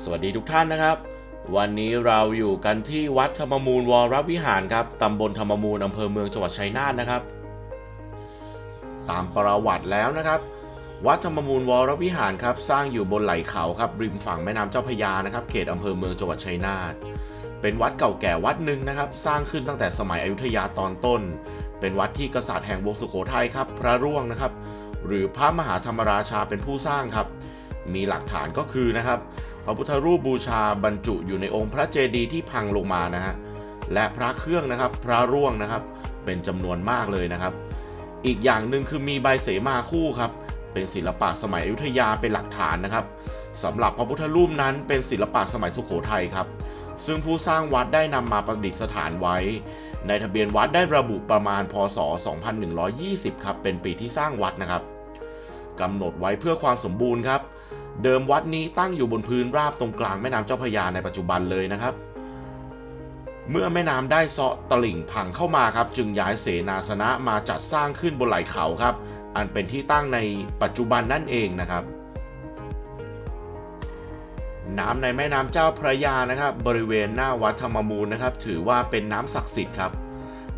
สวัสดีทุกท่านนะครับ วันนี้เราอยู่กันที่วัดธรรมมูลวรวิหารครับตำบลธรรมมูลอำเภอเมืองจังหวัดชัยนาทนะครับ ตามประวัติแล้วนะครับ วัดธรรมมูลวรวิหารครับสร้างอยู่บนไหล่เขาครับริมฝั่งแม่น้ำเจ้าพระยานะครับ เขตอำเภอเมืองจังหวัดชัยนาทเป็นวัดเก่าแก่วัดหนึ่งนะครับ สร้างขึ้นตั้งแต่สมัยอยุธยาตอนต้น เป็นวัดที่กษัตริย์แห่งวงสุโขทัยครับ พระร่วงนะครับ หรือพระมหาธรรมราชาเป็นผู้สร้างครับ มีหลักฐานก็คือนะครับ พระพุทธรูปบูชาบรรจุอยู่ในองค์พระเจดีย์ที่พังลงมานะฮะและพระเครื่องนะครับพระร่วงนะครับ เป็นจำนวนมากเลยนะครับ อีกอย่างหนึ่งคือมีใบเสมาคู่ครับ เป็นศิลปะสมัยอยุธยาเป็นหลักฐานนะครับสำหรับพระพุทธรูปนั้นเป็นศิลปะสมัยสุโขทัยครับ ซึ่งผู้สร้างวัดได้นำมาประดิษฐานไว้ ในทะเบียนวัดได้ระบุประมาณพศ 2120 ครับ เป็นปีที่สร้างวัดนะครับกำหนดไว้เพื่อความสมบูรณ์ครับ เดิมวัดนี้ตั้งอยู่บนพื้นราบตรงกลางแม่น้ำเจ้าพระยาในปัจจุบันเลยนะครับ เมื่อแม่น้ำได้เซาะตลิ่งพังเข้ามาครับ จึงย้ายเสนาสนะมาจัดสร้างขึ้นบนไหล่เขาครับ อันเป็นที่ตั้งในปัจจุบันนั่นเองนะครับน้ำในแม่น้ำเจ้าพระยานะครับ บริเวณหน้าวัดธรรมมูลนะครับ ถือว่าเป็นน้ำศักดิ์สิทธิ์ครับ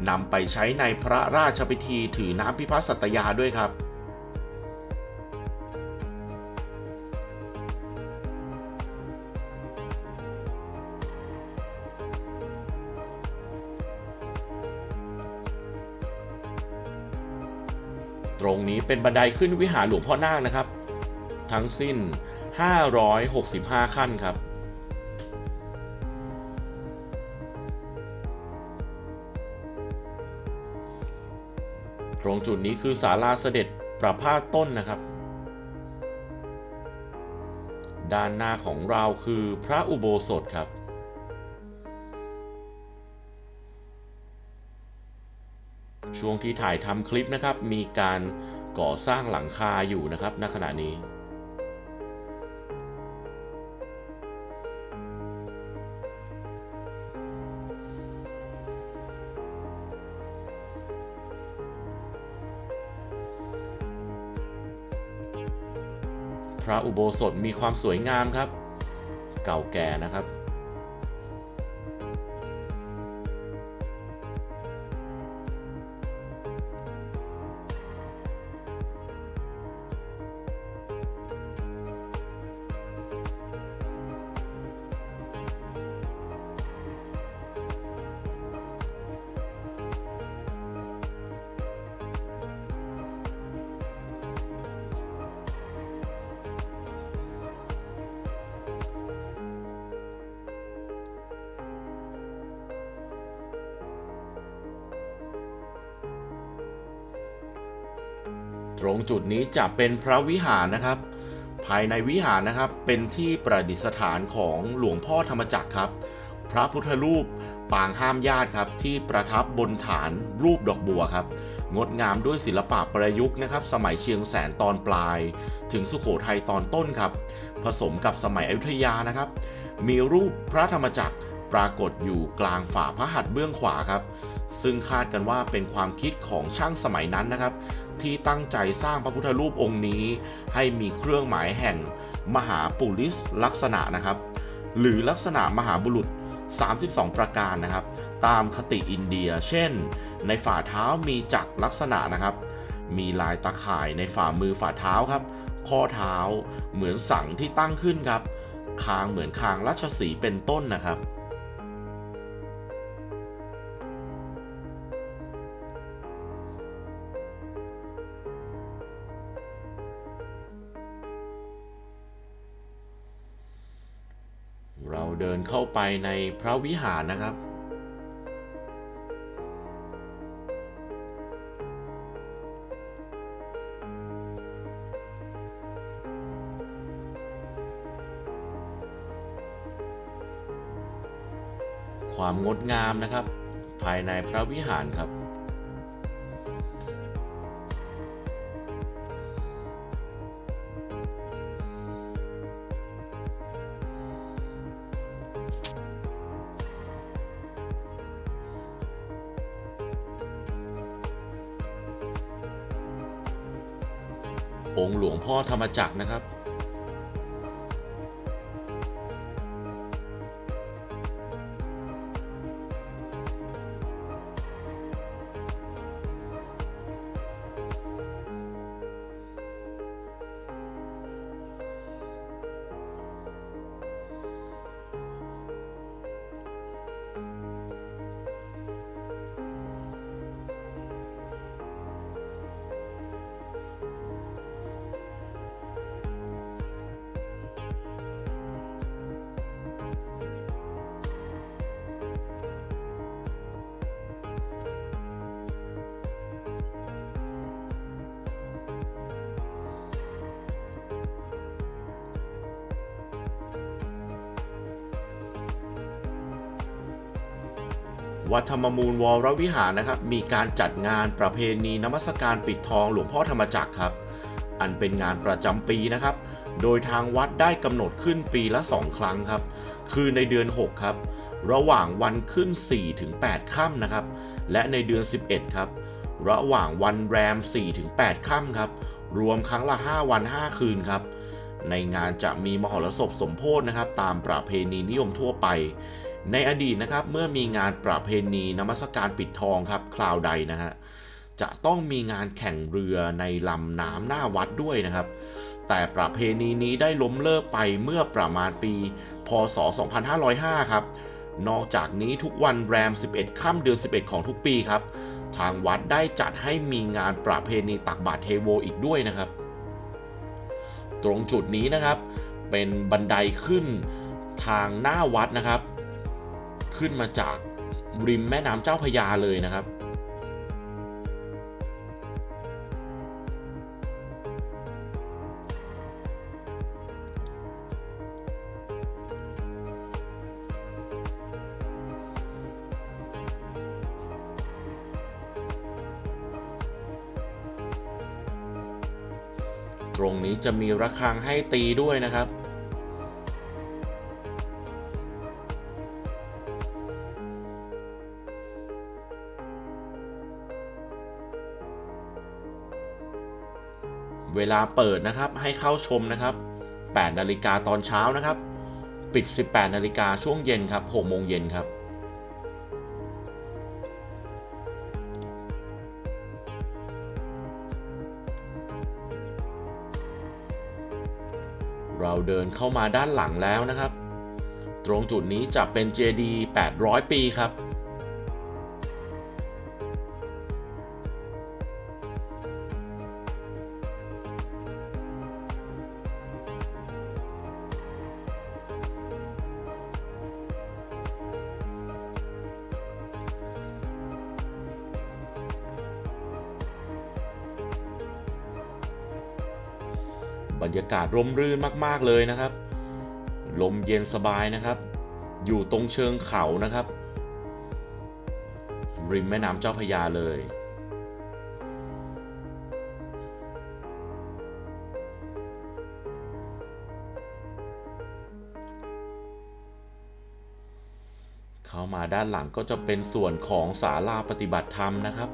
นำไปใช้ในพระราชพิธีถือน้ำพิพัฒน์สัตยาด้วยครับ ตรงนี้เป็นบันไดขึ้นวิหารหลวงพ่อนาคนะครับ ทั้งสิ้น 565 ขั้นครับตรงจุดนี้คือศาลาเสด็จประพาสต้นนะครับ ด้านหน้าของเราคือพระอุโบสถครับ ช่วงที่ถ่ายทำคลิปนะครับ มีการก่อสร้างหลังคาอยู่นะครับณขณะนี้พระอุโบสถมีความสวยงามครับ เก่าแก่นะครับ ตรงจุดนี้จะเป็นพระวิหารนะครับ ภายในวิหารนะครับเป็นที่ประดิษฐานของหลวงพ่อธรรมจักรครับ พระพุทธรูปปางห้ามญาติครับ ที่ประทับบนฐานรูปดอกบัวครับ งดงามด้วยศิลปะประยุกต์นะครับ สมัยเชียงแสนตอนปลาย ถึงสุขโขทัยตอนต้นครับ ผสมกับสมัยอยุธยานะครับ มีรูปพระธรรมจักรปรากฏอยู่กลางฝาพระหัตถ์เบื้องขวาครับ ซึ่งคาดกันว่าเป็นความคิดของช่างสมัยนั้นนะครับ ที่ตั้งใจสร้างพระพุทธรูปองค์นี้ ให้มีเครื่องหมายแห่งมหาปุริสลักษณะนะครับ หรือลักษณะมหาบุรุษ 32 ประการนะครับ ตามคติอินเดีย เช่น ในฝ่าเท้ามีจักรลักษณะนะครับ มีลายตะข่ายในฝ่ามือฝ่าเท้าครับ ข้อเท้าเหมือนสังที่ตั้งขึ้นครับ คางเหมือนคางราชสีเป็นต้นนะครับ เข้าไปในพระวิหารนะครับ ความงดงามนะครับ ภายในพระวิหารครับ ธรรมจักรนะครับ วัดธรรมมูลวรวิหารนะครับ มีการจัดงานประเพณีนมัสการปิดทองหลวงพ่อธรรมจักรครับ อันเป็นงานประจำปีนะครับ โดยทางวัดได้กำหนดขึ้นปีละ 2 ครั้งครับ คือในเดือน 6 ครับ ระหว่างวันขึ้น4ถึง8ค่ำนะครับ และในเดือน 11 ครับ ระหว่างวันแรม4ถึง8ค่ำครับ รวมครั้งละ 5 วัน 5 คืนครับ ในงานจะมีมหรสพสมโพธนะครับ ตามประเพณีนิยมทั่วไป ในอดีตนะครับเมื่อมีงานประเพณีนมัสการปิดทองครับคราวใดนะฮะจะต้องมีงานแข่งเรือในลำน้ำหน้าวัดด้วยนะครับ แต่ประเพณีนี้ได้ล้มเลิกไปเมื่อประมาณปี พศ 2505 ครับ นอกจากนี้ทุกวันแรม 11 ค่ำเดือน 11 ของทุกปีครับ ทางวัดได้จัดให้มีงานประเพณีตักบาตรเทโวอีกด้วยนะครับ ตรงจุดนี้นะครับ เป็นบันไดขึ้นทางหน้าวัดนะครับ ขึ้นมาจากริมแม่น้ำเจ้าพยาเลยนะครับตรงนี้จะมีระฆังให้ตีด้วยนะครับ ลาเปิดนะครับ ให้เข้าชมนะครับ 8 นาฬิกาตอนเช้านะครับ ปิด 18 นาฬิกาช่วงเย็นครับ 6 โมงเย็นครับเราเดินเข้ามาด้านหลังแล้วนะครับ ตรงจุดนี้จะเป็นเจดี 800 ปีครับ บรรยากาศร่มรื่นมาก ๆ เลยนะครับ ลมเย็นสบายนะครับ อยู่ตรงเชิงเขานะครับ ริมแม่น้ำเจ้าพยาเลย เข้ามาด้านหลังก็จะเป็นส่วนของศาลาปฏิบัติธรรมนะครับ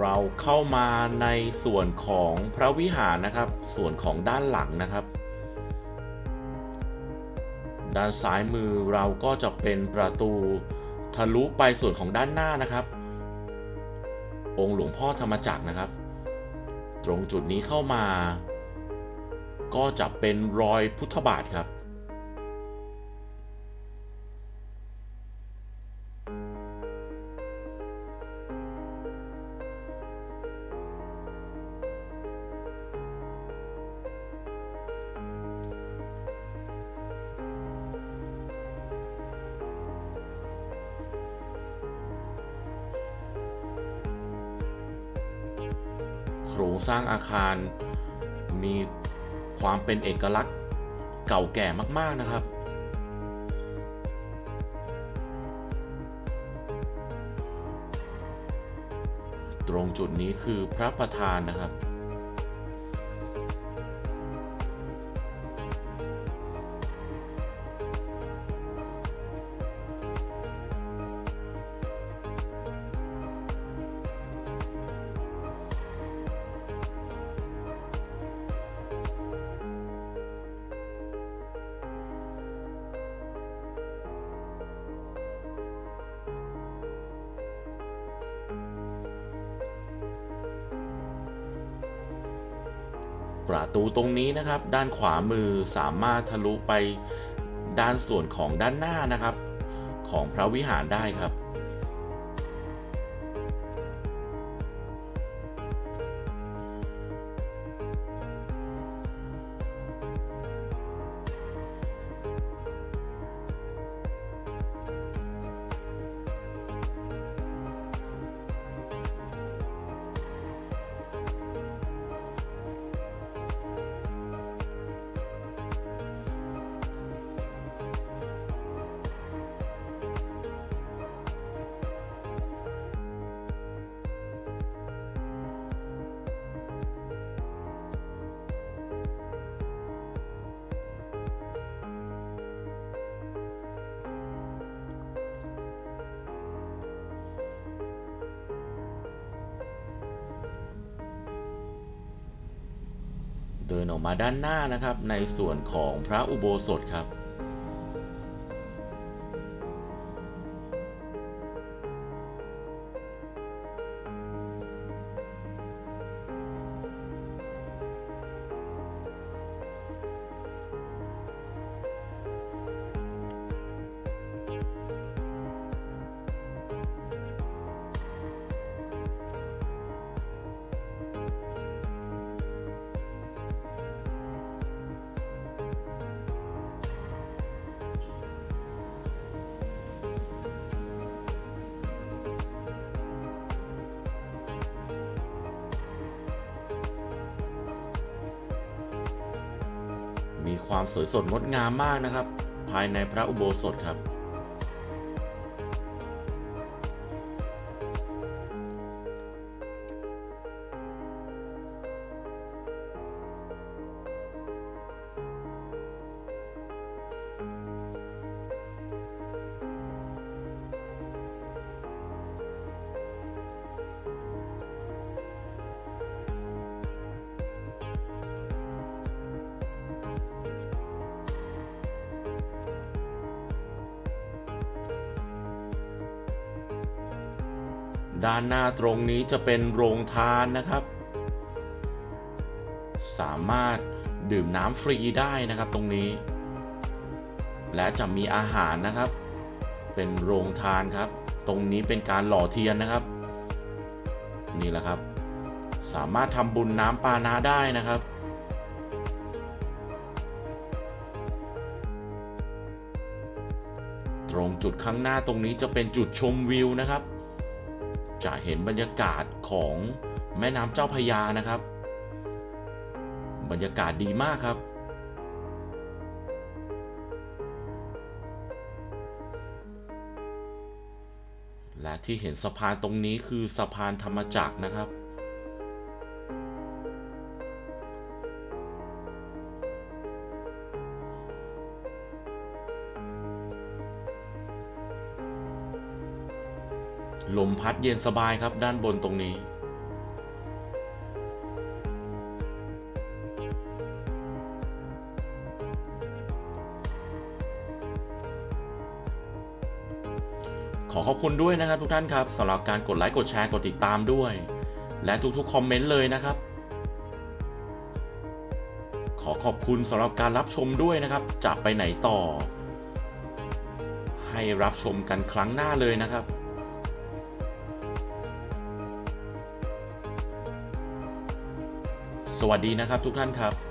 เราเข้ามาในส่วนของพระวิหารนะครับ ส่วนของด้านหลังนะครับ ด้านซ้ายมือเราก็จะเป็นประตูทะลุไปส่วนของด้านหน้านะครับ องค์หลวงพ่อธรรมจักรนะครับ ตรงจุดนี้เข้ามา ก็จะเป็นรอยพุทธบาทครับ โครงสร้างอาคาร มีความเป็นเอกลักษณ์เก่าแก่มาก ๆนะครับ ตรงจุดนี้คือพระประธานนะครับ ประตูตรงนี้นะครับ ด้านขวามือสามารถทะลุไปด้านส่วนของด้านหน้านะครับ ของพระวิหารได้ครับ เดินออกมาด้านหน้านะครับ ในส่วนของพระอุโบสถครับ ความสวยสดงดงามมากนะครับ ภายในพระอุโบสถครับ ด้านหน้าตรงนี้จะเป็นโรงทานนะครับ สามารถดื่มน้ำฟรีได้นะครับตรงนี้ และจะมีอาหารนะครับ เป็นโรงทานครับ ตรงนี้เป็นการหล่อเทียนนะครับ นี่แหละครับ สามารถทำบุญน้ำปานะได้นะครับตรงจุดข้างหน้าตรงนี้จะเป็นจุดชมวิวนะครับ จะเห็นบรรยากาศของแม่น้ำเจ้าพยานะครับ บรรยากาศดีมากครับ และที่เห็นสะพานตรงนี้คือสะพานธรรมจักรนะครับ พัดเย็นสบายครับด้านบนตรงนี้ ขอขอบคุณด้วยนะครับทุกท่านครับสำหรับการกดไลค์กดแชร์กดติดตามด้วย และทุกๆคอมเมนต์เลยนะครับ ขอขอบคุณสำหรับการรับชมด้วยนะครับจะไปไหนต่อ ให้รับชมกันครั้งหน้าเลยนะครับ สวัสดีนะครับทุกท่านครับ